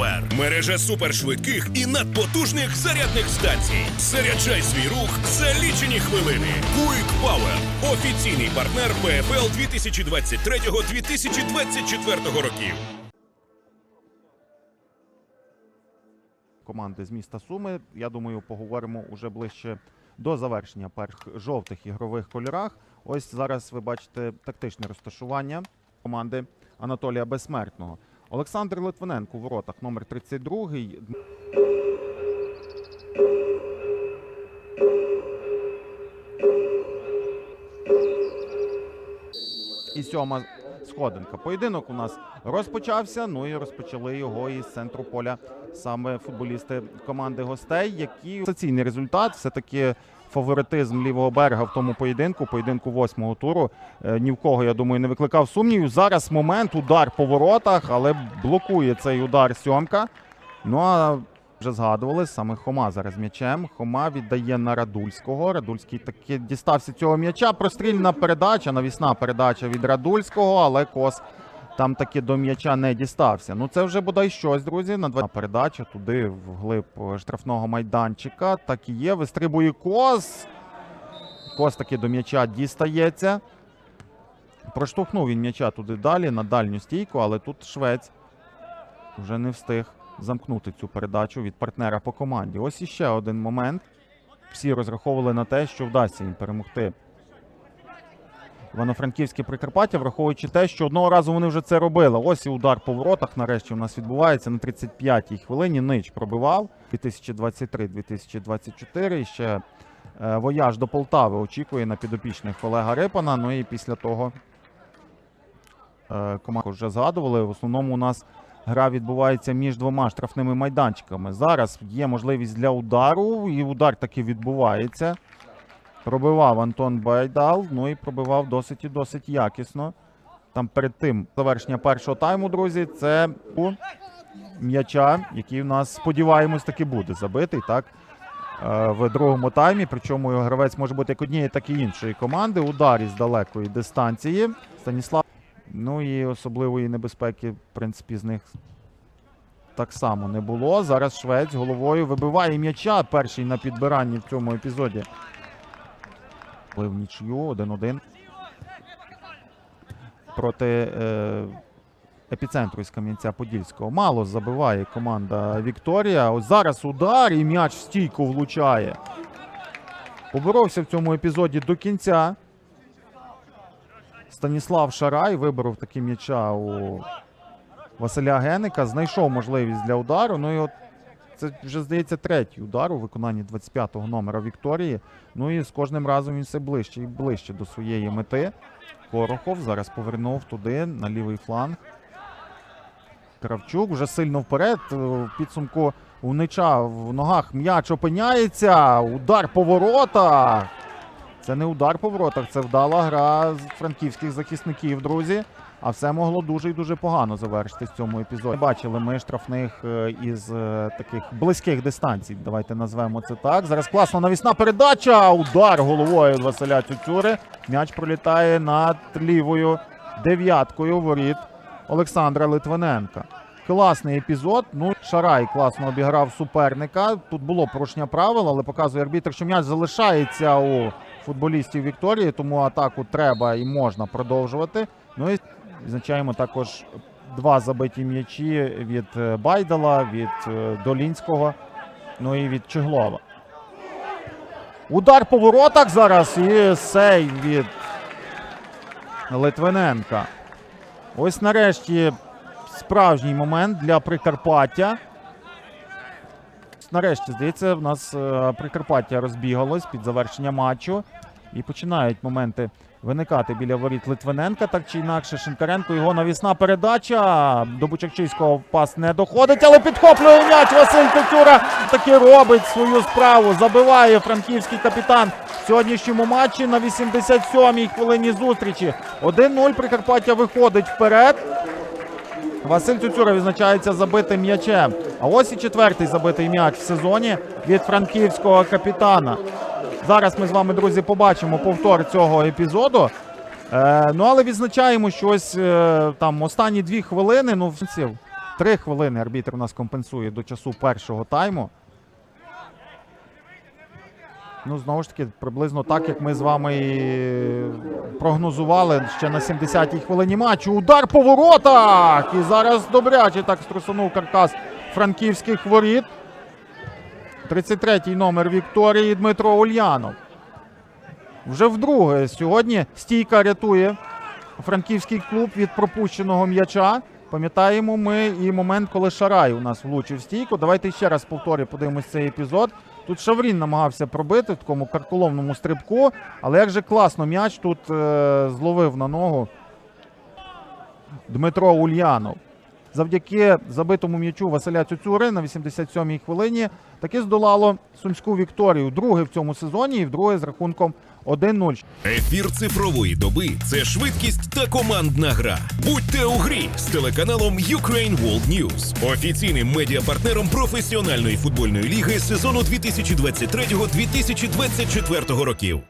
Power – мережа супершвидких і надпотужних зарядних станцій. Заряджай свій рух за лічені хвилини. Quick Power – офіційний партнер ПФЛ 2023-2024 років. команди з міста Суми. Я думаю, поговоримо уже ближче до завершення перших жовтих ігрових кольорах. Ось зараз ви бачите тактичне розташування команди Анатолія Безсмертного. Олександр Литвиненко у воротах номер 32. І сьома сходинка. Поєдинок у нас розпочався. Ну і розпочали його із центру поля саме футболісти команди гостей, які сенсаційний результат, все таки фаворитизм лівого берега в тому поєдинку, поєдинку восьмого туру. Е, Ні в кого, я думаю, не викликав сумнівів. Зараз момент, удар по воротах, але блокує цей удар сьомка. Ну а вже згадували саме Хома зараз м'ячем. Хома віддає на Радульського. Радульський таки дістався цього м'яча. Прострільна передача, навісна передача від Радульського, але кос там таки до м'яча не дістався. Ну це вже бодай щось, друзі. На два передача туди вглиб е, штрафного майданчика. Так і є. Вистрибує кос. Кос таки до м'яча дістається. Проштовхнув він м'яча туди далі, на дальню стійку, але тут швець вже не встиг замкнути цю передачу від партнера по команді. Ось іще один момент. Всі розраховували на те, що вдасться їм перемогти. Івано-Франківське Прикарпаття, враховуючи те, що одного разу вони вже це робили. Ось і удар по воротах нарешті у нас відбувається на 35-й хвилині. Нич пробивав 2023-2024. І ще е, вояж до Полтави очікує на підопічних Олега Рипана. Ну і після того е, команду вже згадували. В основному у нас гра відбувається між двома штрафними майданчиками. Зараз є можливість для удару, і удар таки відбувається. Пробивав Антон Байдал, ну і пробивав досить і досить якісно. Там перед тим завершення першого тайму, друзі, це у м'яча, який у нас, сподіваємось, таки буде забитий, так? е, В другому таймі. Причому гравець може бути як однієї, так і іншої команди. Удар із далекої дистанції. Станіслав. Ну і особливої небезпеки, в принципі, з них так само не було. Зараз Швець головою вибиває м'яча перший на підбиранні в цьому епізоді. В нічию 1-1 проти е, епіцентру із Кам'янця-Подільського. Мало забиває команда Вікторія. Ось зараз удар і м'яч в стійку влучає. Поборовся в цьому епізоді до кінця. Станіслав Шарай виборов таки м'яча у Василя Геника. Знайшов можливість для удару. Ну і от це вже здається третій удар у виконанні 25-го номера Вікторії. Ну і з кожним разом він все ближче і ближче до своєї мети. Корохов зараз повернув туди на лівий фланг. Кравчук вже сильно вперед. Е, В підсумку у Нича в ногах м'яч опиняється. Удар по воротах. Це не удар по воротах, це вдала гра франківських захисників, друзі. А все могло дуже і дуже погано завершитись в цьому епізоді. Бачили ми штрафних е, із е, таких близьких дистанцій. Давайте назвемо це так. Зараз класна навісна передача. Удар головою Василя Цюцюри. М'яч пролітає над лівою дев'яткою воріт Олександра Литвиненка. Класний епізод. Ну, Шарай класно обіграв суперника. Тут було порушення правил, але показує арбітр, що м'яч залишається у футболістів Вікторії, тому атаку треба і можна продовжувати. Ну і відзначаємо також два забиті м'ячі від е, Байдала, від е, Долінського, ну і від Чеглова. Удар по воротах зараз і сей від Литвиненка. Ось нарешті справжній момент для Прикарпаття. Нарешті, здається, в нас е, Прикарпаття розбігалось під завершення матчу. І починають моменти виникати біля воріт Литвиненка. Так чи інакше, Шинкаренко його навісна передача. До Бучакчиського пас не доходить, але підхоплює м'яч. Василь Тетюра таки робить свою справу. Забиває франківський капітан в сьогоднішньому матчі на 87-й хвилині зустрічі. 1-0 Прикарпаття виходить вперед. Василь Цюцюра відзначається забитим м'ячем. А ось і четвертий забитий м'яч в сезоні від франківського капітана. Зараз ми з вами, друзі, побачимо повтор цього епізоду. Е, ну, але відзначаємо, що ось е, там останні дві хвилини. Ну, всів Три хвилини арбітр у нас компенсує до часу першого тайму. Ну, знову ж таки, приблизно так, як ми з вами і прогнозували ще на 70-й хвилині матчу. Удар по воротах! І зараз добряче так струсунув каркас франківських воріт. 33-й номер Вікторії Дмитро Ульянов. Вже вдруге сьогодні стійка рятує франківський клуб від пропущеного м'яча. Пам'ятаємо ми і момент, коли Шарай у нас влучив стійку. Давайте ще раз повторю, подивимось цей епізод. Тут Шаврін намагався пробити в такому карколомному стрибку, але як же класно м'яч тут е, зловив на ногу Дмитро Ульянов. Завдяки забитому м'ячу Василя Цюцюри на 87-й хвилині таки здолало сумську Вікторію. Друге в цьому сезоні і вдруге з рахунком 1-0. Ефір цифрової доби це швидкість та командна гра. Будьте у грі з телеканалом Ukraine World News, офіційним медіапартнером професіональної футбольної ліги сезону 2023-2024 років.